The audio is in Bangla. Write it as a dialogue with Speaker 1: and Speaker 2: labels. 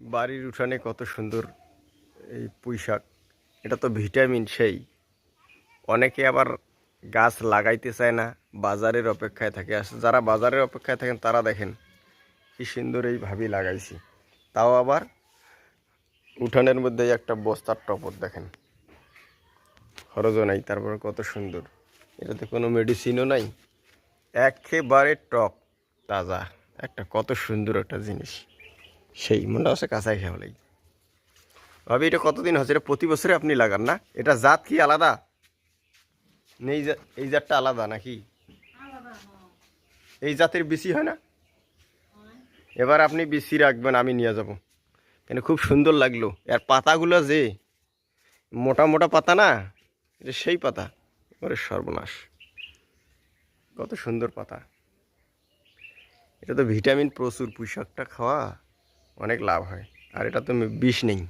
Speaker 1: বাড়ির উঠানে কত সুন্দর এই পুঁই শাক এটা তো ভিটামিন সেই। অনেকে আবার গাছ লাগাইতে চায় না, বাজারের অপেক্ষায় থাকে। যারা বাজারের অপেক্ষায় থাকেন, তারা দেখেন কি সুন্দর এই ভাবি লাগাইছি। তাও আবার উঠানের মধ্যে একটা বস্তার টপর দেখেন। খরচও নাই, তারপরে কত সুন্দর। এটাতে কোনো মেডিসিনও নাই। একেবারে টক, তাজা। একটা কত সুন্দর একটা জিনিস। সেই মনে হচ্ছে কাঁচাই খেয়ে লাগে ভাবি এটা কতদিন হচ্ছে? এটা প্রতি বছরে আপনি লাগান না? এটা জাত কি আলাদা? জা- এই জাতটা আলাদা নাকি? এই জাতের বেশি হয় না? এবার আপনি বেশি রাখবেন আমি নিয়ে যাব। কেন খুব সুন্দর লাগল। আর পাতাগুলো যে মোটা মোটা পাতা না এটা সেই পাতা। ওরে সর্বনাশ। কত সুন্দর পাতা। এটা তো ভিটামিন প্রচুর পুঁই শাকটা খাওয়া। অনেক লাভ হয়। আর এটা তো বিষ নেই।